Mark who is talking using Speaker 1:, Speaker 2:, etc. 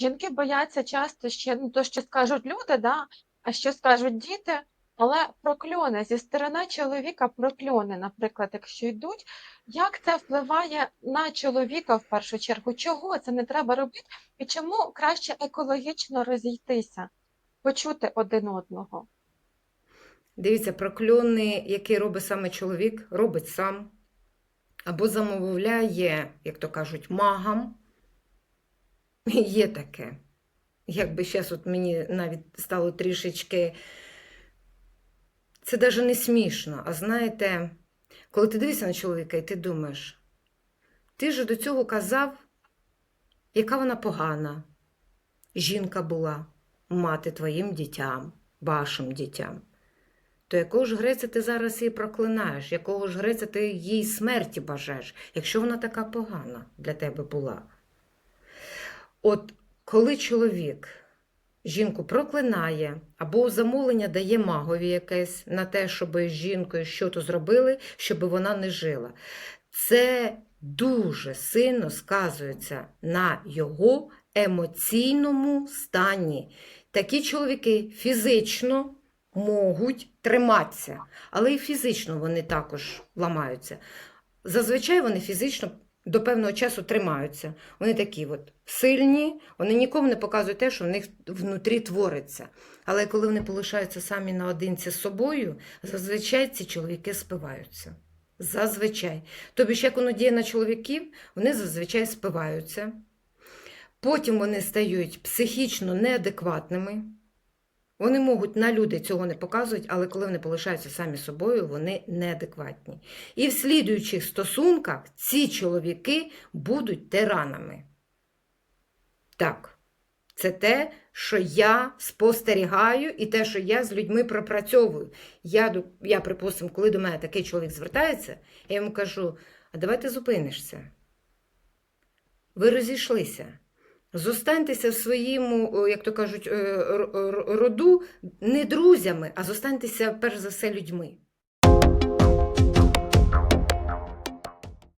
Speaker 1: Жінки бояться часто ще не то, що скажуть люди, да, а що скажуть діти. Але прокльони зі сторони чоловіка, прокльони, наприклад, якщо йдуть, як це впливає на чоловіка в першу чергу? Чого це не треба робити? І чому краще екологічно розійтися, почути один одного?
Speaker 2: Дивіться, прокльони, які робить саме чоловік, робить сам. Або замовляє, як то кажуть, магам. Є таке. Якби зараз от мені навіть стало трішечки. Це навіть не смішно. А знаєте, коли ти дивишся на чоловіка і ти думаєш, ти ж до цього казав, яка вона погана. Жінка була, мати твоїм дітям, вашим дітям. То якого ж Греця ти зараз її проклинаєш, якого ж Греця ти їй смерті бажаєш, якщо вона така погана для тебе була? От коли чоловік жінку проклинає або замовлення дає магові якесь на те, щоб з жінкою щось зробили, щоб вона не жила, це дуже сильно сказується на його емоційному стані. Такі чоловіки фізично можуть триматися, але і фізично вони також ламаються. Зазвичай вони фізично до певного часу тримаються. Вони такі от сильні, вони нікому не показують те, що в них внутрі твориться. Але коли вони полишаються самі наодинці з собою, зазвичай ці чоловіки спиваються. Зазвичай. Тобі ж як воно діє на чоловіків, вони зазвичай спиваються. Потім вони стають психічно неадекватними. Вони можуть на люди цього не показують, але коли вони полишаються самі собою, вони неадекватні. І в слідуючих стосунках ці чоловіки будуть тиранами. Так, це те, що я спостерігаю, і те, що я з людьми пропрацьовую. Я, я припустимо, коли до мене такий чоловік звертається, я йому кажу: а давай ти зупинишся. Ви розійшлися. Зостаньтеся в своєму, як то кажуть, е, роду не друзями, а зостаньтеся перш за все людьми.